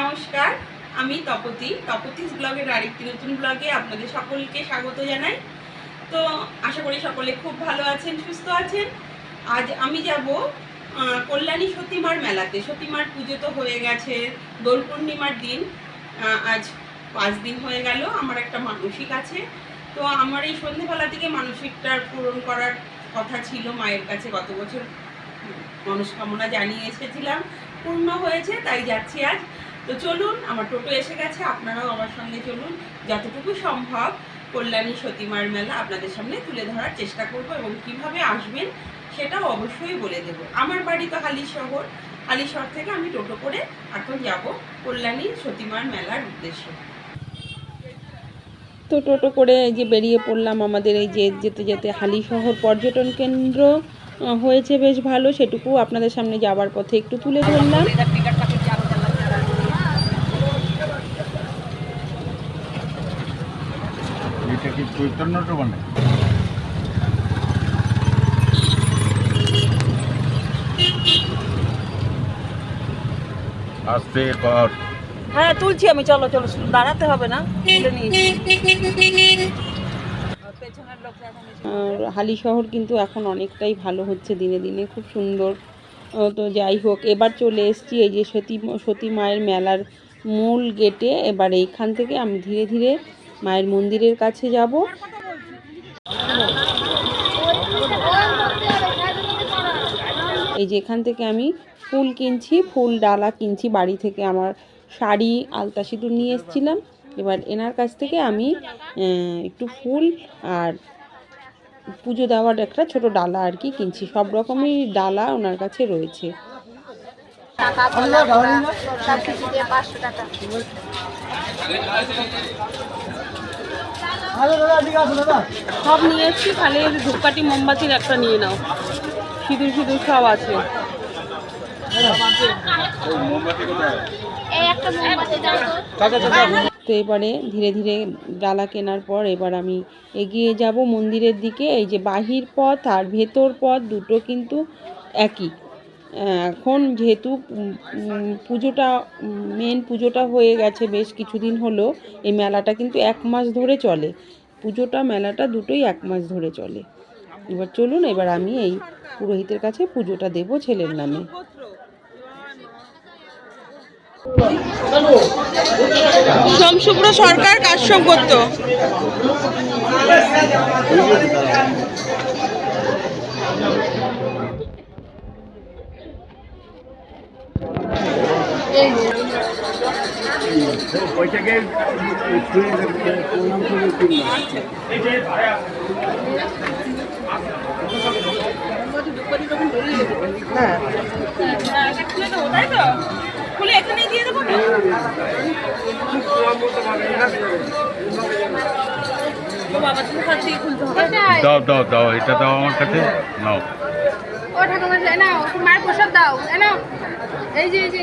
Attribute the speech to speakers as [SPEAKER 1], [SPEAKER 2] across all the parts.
[SPEAKER 1] নমস্কার, আমি তপতি। তপতিস ব্লগের আরেকটি নতুন ব্লগে আপনাদের সকলকে স্বাগত জানাই। তো আশা করি সকলে খুব ভালো আছেন, সুস্থ আছেন। আজ আমি যাব কল্যাণী সতীমার মেলাতে। সতীমার পুজো তো হয়ে গেছে, দোল পূর্ণিমার দিন। আজ পাঁচ দিন হয়ে গেল, আমার একটা মানসিক আছে। তো আমার এই সন্ধেবেলা থেকে মানসিকটা পূরণ করার কথা ছিল, মায়ের কাছে গত বছর মনস্কামনা জানিয়ে এসেছিলাম। পূর্ণ হয়েছে, তাই যাচ্ছি আজ। তো চলুন, আমার টোটো এসে গেছে, আপনারাও আমার সঙ্গে চলুন। যতটুকু সম্ভব কল্যাণী সতীমার মেলা আপনাদের সামনে তুলে ধরার চেষ্টা করব এবং কীভাবে আসবেন সেটাও অবশ্যই বলে দেব। আমার বাড়ি তো হালি শহর। হালি শহর থেকে আমি টোটো করে এখন যাব কল্যাণী সতীমার মেলার উদ্দেশ্যে।
[SPEAKER 2] তো টোটো করে এই যে বেরিয়ে পড়লাম আমাদের এই যে যেতে যেতে হালি শহর পর্যটন কেন্দ্র হয়েছে বেশ ভালো, সেটুকু আপনাদের সামনে যাবার পথে একটু তুলে ধরলাম।
[SPEAKER 3] আস্তে কর।
[SPEAKER 4] হ্যাঁ তুলছি আমি চলো চলো দাঁড়াতে হবে না
[SPEAKER 2] হালি শহর কিন্তু এখন অনেকটাই ভালো হচ্ছে দিনে দিনে খুব সুন্দর। তো যাই হোক এবার চলে এসেছি এই যে সতী সতী মায়ের মেলার মূল গেটে। এবার এইখান থেকে আমি ধীরে ধীরে মায়ের মন্দিরের কাছে যাব। এই যে এখান থেকে আমি ফুল কিনছি, ফুল ডালা কিনছি, বাড়ি থেকে আমার শাড়ি, আলতা সিঁদুর নিয়ে এসেছিলাম। এবার এনার কাছ থেকে আমি একটু ফুল আর পুজো দেওয়ার একটা ছোট ডালা আর কি কিনছি। সব রকমই ডালা ওনার কাছে রয়েছে। সব নিয়ে এসছি খালি ধূপকাঠি মোমবাতির একটা নিয়ে নাও। সিঁদুর সিঁদুর সব আছে। তো এবারে ধীরে ধীরে ডালা কেনার পর এবার আমি এগিয়ে যাব মন্দিরের দিকে। এই যে বাহির পথ আর ভেতর পথ দুটো কিন্তু একই। এখন যেহেতু পুজোটা, মেন পুজোটা হয়ে গেছে বেশ কিছুদিন হলো, এই মেলাটা কিন্তু এক মাস ধরে চলে। পুজোটা, মেলাটা দুটোই এক মাস ধরে চলে। এবার চলুন, এবার আমি এই পুরোহিতের কাছে পুজোটা দেব ছেলের নামে।
[SPEAKER 1] সোমশুভ্র সরকার কাজ করতো
[SPEAKER 3] ওইটাকে
[SPEAKER 1] খুলে এখানেই
[SPEAKER 3] দাও দাও দাও, এটা দাও আমার কাছে। নাও।
[SPEAKER 5] ও ঠাকুমা নাও, মায়ের প্রসাদ দাও। নাও। এই যে এই যে।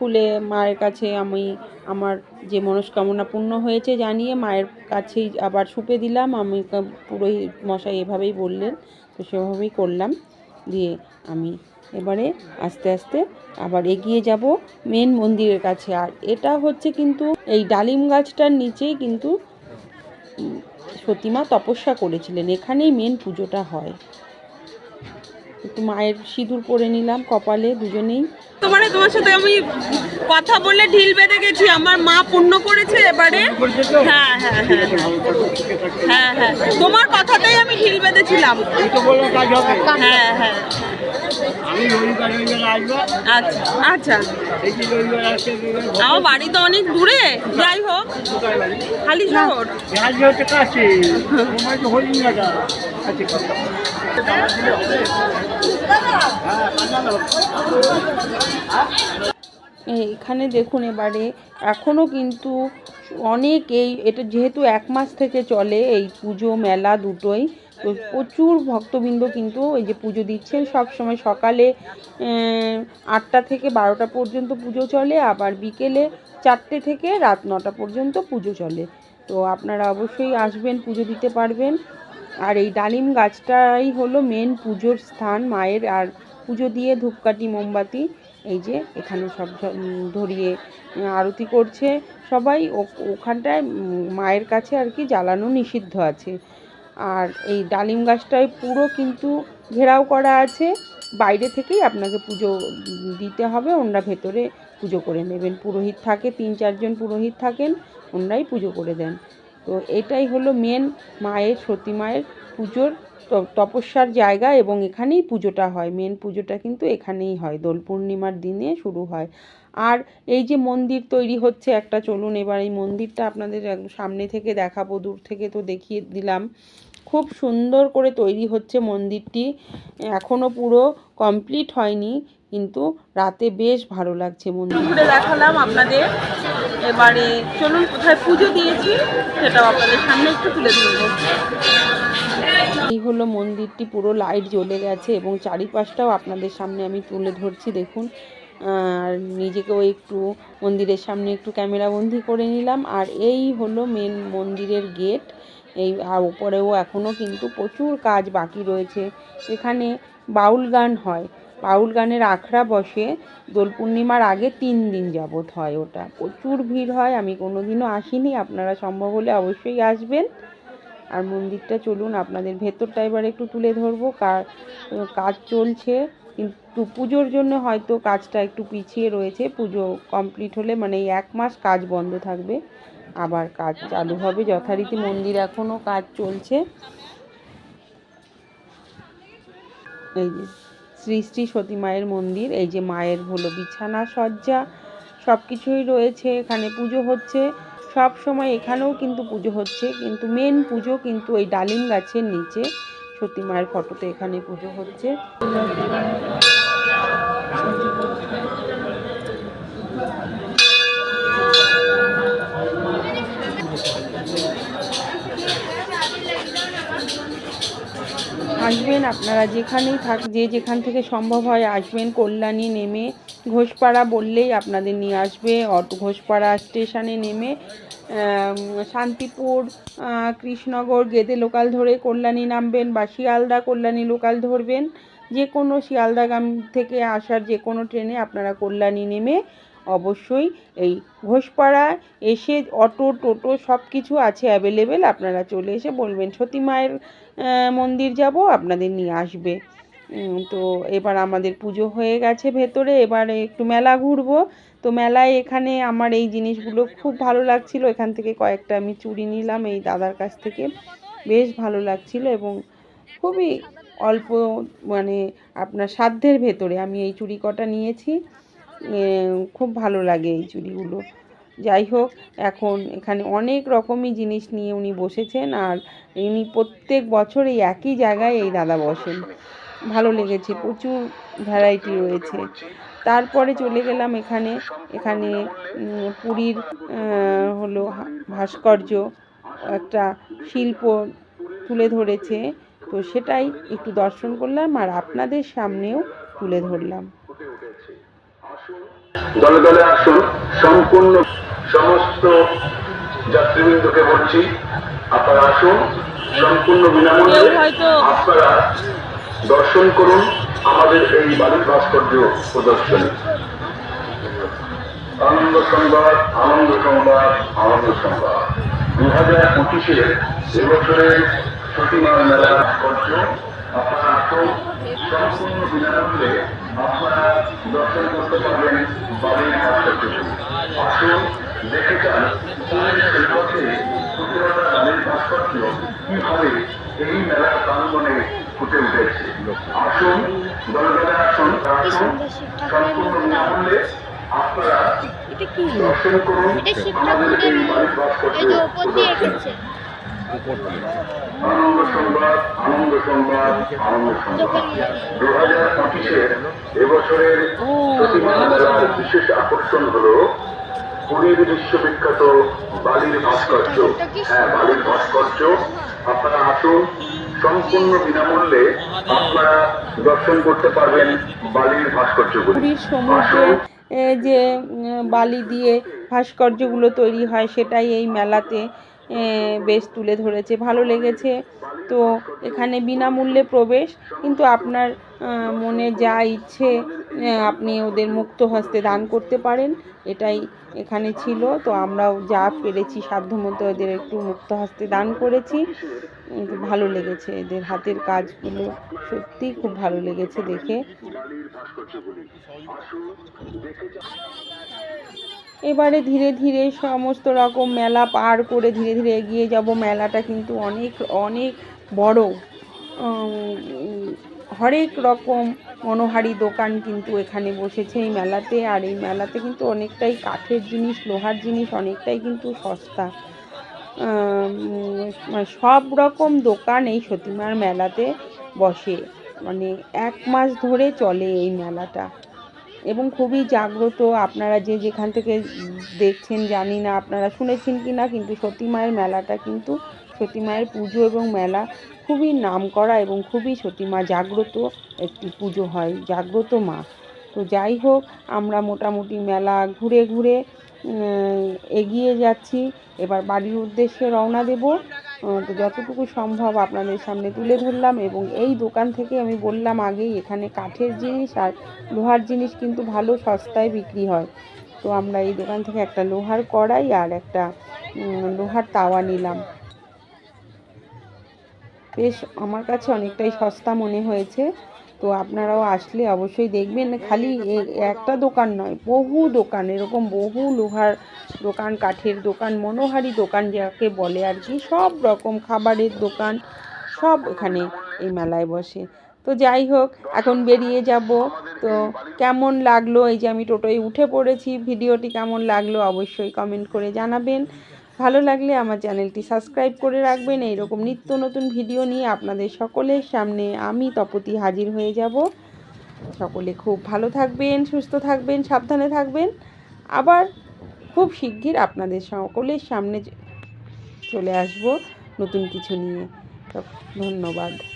[SPEAKER 2] খুলে মায়ের কাছে আমি আমার যে মনস্কামনা পূর্ণ হয়েছে জানিয়ে মায়ের কাছেই আবার সুপে দিলাম। আমি পুরোহিত মশাই এভাবেই বললেন, তো সেভাবেই করলাম। দিয়ে আমি এবারে আস্তে আস্তে আবার এগিয়ে যাব মেন মন্দিরের কাছে। আর এটা হচ্ছে কিন্তু এই ডালিম গাছটার নিচেই কিন্তু সতীমা তপস্যা করেছিলেন। এখানেই মেন পুজোটা হয়। একটু মায়ের সিঁদুর পরে নিলাম কপালে দুজনেই।
[SPEAKER 1] তোমার তোমার সাথে আমি কথা বলে ঢিল বেঁধে গেছি। আমার মা পূর্ণ করেছে এবারে। হ্যাঁ হ্যাঁ হ্যাঁ। হ্যাঁ হ্যাঁ। তোমার কথাতেই আমি ঢিল বেঁধেছিলাম। হ্যাঁ হ্যাঁ। আচ্ছা আচ্ছা। আমার বাড়ি তো অনেক দূরে। যাই হোক, খালি শহর।
[SPEAKER 2] এখানে দেখুন এবারে এখনও কিন্তু অনেক এই, এটা যেহেতু এক মাস থেকে চলে এই পুজো মেলা দুটোই, তো প্রচুর ভক্তবৃন্দ কিন্তু এই যে পুজো দিচ্ছেন, সব সময় সকালে আটটা থেকে বারোটা পর্যন্ত পুজো চলে, আবার বিকেলে চারটে থেকে রাত নটা পর্যন্ত পুজো চলে। তো আপনারা অবশ্যই আসবেন, পুজো দিতে পারবেন। আর এই ডালিম গাছটাই হলো মেন পুজোর স্থান, মায়ের, আর পুজো দিয়ে ধূপকাঠি, মোমবাতি, এই যে এখানে সব ধরিয়ে আরতি করছে সবাই। ওখানটায় মায়ের কাছে আর কি জ্বালানো নিষিদ্ধ আছে। আর এই ডালিম গাছটায় পুরো কিন্তু ঘেরাও করা আছে। বাইরে থেকেই আপনাকে পুজো দিতে হবে ওনারা ভেতরে পুজো করে নেবেন। পুরোহিত থাকে, তিন চারজন পুরোহিত থাকেন ওনারাই পুজো করে দেন। তো এটাই হলো মেন মায়ের, সতী মায়ের পুজোর তপস্যার জায়গা এবং এখানেই পুজোটা হয়। মেন পুজোটা কিন্তু এখানেই হয়। দোল পূর্ণিমার দিনে শুরু হয়। আর এই যে মন্দির তৈরি হচ্ছে একটা, চলুন এবার এই মন্দিরটা আপনাদের সামনে থেকে দেখাবো, দূর থেকে তো দেখিয়ে দিলাম। খুব সুন্দর করে তৈরি হচ্ছে মন্দিরটি। এখনও পুরো কমপ্লিট হয়নি, কিন্তু রাতে বেশ ভালো লাগছে মন্দির দেখালাম আপনাদের। এবারে চলুন, কোথায় পুজো দিয়েছি সেটাও আপনাদের সামনে একটু তুলে ধরবো। এই হলো মন্দিরটি, পুরো লাইট জ্বলে গেছে এবং চারিপাশটাও আপনাদের সামনে আমি তুলে ধরছি, দেখুন। আর নিজেকেও একটু মন্দিরের সামনে একটু ক্যামেরা বন্দি করে নিলাম। আর এই হলো মেন মন্দিরের গেট এই আর ওপরেও এখনও কিন্তু প্রচুর কাজ বাকি রয়েছে। এখানে বাউল গান হয়। বাউল গানের আখড়া বসে দোল পূর্ণিমার আগে তিন দিন যাবৎ হয় ওটা। প্রচুর ভিড় হয়, আমি কোনো দিনও আসিনি, আপনারা সম্ভব হলে অবশ্যই আসবেন। আর মন্দিরটা চলুন, আপনাদের ভেতরটা এবার একটু তুলে ধরবো, কার কাজ চলছে। কিন্তু পুজোর জন্য হয়তো কাজটা একটু পিছিয়ে রয়েছে, পুজো কমপ্লিট হলে মানে এই এক মাস কাজ বন্ধ থাকবে, আবার কাজ চালু হবে, যথারীতি মন্দির এখনও কাজ চলছে। এই যে শ্রী শ্রী সতী মায়ের মন্দির, এই যে মায়ের হলো বিছানা সজ্জা সব কিছুই রয়েছে, এখানে পুজো হচ্ছে। সব সময় এখানেও কিন্তু পুজো হচ্ছে, কিন্তু মেন পুজো কিন্তু এই ডালিম গাছের নিচে। সতী মায়ের ফটোতে এখানে পুজো হচ্ছে। আসবেন আপনারা যেখানেই থাক যে যেখান থেকে সম্ভব হয় আসবেন কল্যাণী নেমে। ঘোষপাড়া বললেই আপনাদের নিয়ে আসবে অটো ঘোষপাড়া স্টেশনে নেমে শান্তিপুর আহ, কৃষ্ণনগর গেদে লোকাল ধরে কল্যাণী নামবেন বা শিয়ালদা কল্যাণী লোকাল ধরবেন। যে কোনো শিয়ালদাগাম থেকে আসার যে কোনো ট্রেনে আপনারা কল্যাণী নেমে অবশ্যই এই ঘোষপাড়ায় এসে অটো, টোটো সব কিছু আছে অ্যাভেলেবেল আপনারা চলে এসে বলবেন, সতী মায়ের মন্দির যাব, আপনাদের নিয়ে আসবে। তো এবার আমাদের পুজো হয়ে গেছে ভেতরে, এবারে একটু মেলা ঘুরবো। তো মেলায় এখানে আমার এই জিনিসগুলো খুব ভালো লাগছিল, এখান থেকে কয়েকটা আমি চুড়ি নিলাম, এই দাদার কাছ থেকে বেশ ভালো লাগছিল এবং খুবই অল্প মানে আপনার সাধ্যের ভেতরে আমি এই চুড়ি কটা নিয়েছি। খুব ভালো লাগে এই চুড়িগুলো। যাই হোক, এখন এখানে অনেক রকমই জিনিস নিয়ে উনি বসেছেন আর উনি প্রত্যেক বছর এই একই জায়গায় এই দাদা বসেন। ভালো লেগেছে, প্রচুর ভ্যারাইটি রয়েছে। তারপরে চলে গেলাম এখানে এখানে পুরীর হলো ভাস্কর্য, একটা শিল্প তুলে ধরেছে। তো সেটাই একটু দর্শন করলাম আর আপনাদের সামনেও তুলে ধরলাম।
[SPEAKER 6] দলে দলে আসুন। সম্পূর্ণ সমস্ত যাত্রীবৃন্দকে বলছি আপনারা আসুন। সম্পূর্ণ বিনামূল্যে আপনারা দর্শন করুন আমাদের এই বালির ভাস্কর্য প্রদর্শনী। আনন্দ সংবাদ আনন্দ সংবাদ আনন্দ সংবাদ। দু হাজার পঁচিশে এবছরের ছুটিমার মেলা ভাস্কর্য আপনারা আসুন। সম্পূর্ণ বিনামূল্যে আপনারা দর্শন করতে পারবেন বালির ভাস্কর্যটি আসুন দেখে যান সেই পথে সূত্রতা ভাস্কর্য কীভাবে এই মেলার প্রাঙ্গণে ফুটে উঠেছে আসুন দলে দলে আসুন আসুন সম্পূর্ণ বিনামূল্যে আপনারা দর্শন করুন আমাদের এই
[SPEAKER 5] এই
[SPEAKER 6] ভাস্কর্য
[SPEAKER 5] যে ওপর দিয়ে।
[SPEAKER 6] আনন্দ সংবাদ আনন্দ সংবাদ আনন্দ সংবাদ। দু হাজার পঁচিশের এবছরের বিশেষ আকর্ষণ হলো পুরীর বিশ্ববিখ্যাত বালির ভাস্কর্য। হ্যাঁ বালির ভাস্কর্য। আপনারা আসুন সম্পূর্ণ বিনামূল্যে আপনারা দর্শন করতে পারবেন বালির ভাস্কর্যগুলি।
[SPEAKER 2] পুরীর সমুদ্রে যে বালি দিয়ে ভাস্কর্যগুলো তৈরি হয় সেটাই এই মেলাতে বেশ তুলে ধরেছে, ভালো লেগেছে। তো এখানে বিনামূল্যে প্রবেশ, কিন্তু আপনার মনে যা ইচ্ছে আপনি ওদের মুক্ত হস্তে দান করতে পারেন, এটাই এখানে ছিল। তো আমরাও যা পেরেছি, সাধ্যমতো ওদের একটু মুক্ত হস্তে দান করেছি। ভালো লেগেছে এদের হাতের কাজগুলো। সত্যিই খুব ভালো লেগেছে দেখে। এবারে ধীরে ধীরে সমস্ত রকম মেলা পার করে ধীরে ধীরে এগিয়ে যাব। মেলাটা কিন্তু অনেক অনেক বড়। হরেক রকম মনোহারি দোকান কিন্তু এখানে বসেছে এই মেলাতে। আর এই মেলাতে কিন্তু অনেকটাই কাঠের জিনিস, লোহার জিনিস, অনেকটাই কিন্তু সস্তা। সব রকম দোকান এই সতীমার মেলাতে বসে। মানে এক মাস ধরে চলে এই মেলাটা। এবং খুবই জাগ্রত। আপনারা যে যেখান থেকে দেখছেন জানি না, আপনারা শুনেছেন কি না, কিন্তু সতী মায়ের মেলাটা কিন্তু সতী মায়ের পুজো এবং মেলা খুবই নামকরা এবং খুবই সতীমা জাগ্রত একটি পুজো হয়, জাগ্রত মা। তো যাই হোক, আমরা মোটামুটি মেলা ঘুরে ঘুরে এগিয়ে যাচ্ছি। এবার বাড়ির উদ্দেশ্যে রওনা দেব। তো যতটুকু সম্ভব আপনাদের সামনে তুলে ধরলাম এবং এই দোকান থেকে আমি বললাম আগেই, এখানে কাঠের জিনিস আর লোহার জিনিস কিন্তু ভালো সস্তায় বিক্রি হয়। তো আমরা এই দোকান থেকে একটা লোহার কড়াই আর একটা লোহার তাওয়া নিলাম। বেশ, আমার কাছে অনেকটাই সস্তা মনে হয়েছে। তো আপনারাও আসলে অবশ্যই দেখবেন, খালি একটা দোকান নয়, বহু দোকান, এরকম বহু লোহার দোকান, কাঠের দোকান, মনোহারি দোকান যাকে বলে আর কি, সব রকম খাবারের দোকান সব এখানে এই মেলায় বসে। তো যাই হোক, এখন বেরিয়ে যাব। তো কেমন লাগল? এই যে আমি টোটোয় উঠে পড়েছি, ভিডিওটি কেমন লাগল অবশ্যই কমেন্ট করে জানাবেন। ভালো লাগলে আমার চ্যানেলটি সাবস্ক্রাইব করে রাখবেন। এইরকম নিত্য নতুন ভিডিও নিয়ে আপনাদের সকলের সামনে আমি তপতি হাজির হয়ে যাব। সকলে খুব ভালো থাকবেন, সুস্থ থাকবেন, সাবধানে থাকবেন। আবার খুব শিগগির আপনাদের সকলের সামনে চলে আসব নতুন কিছু নিয়ে। ধন্যবাদ।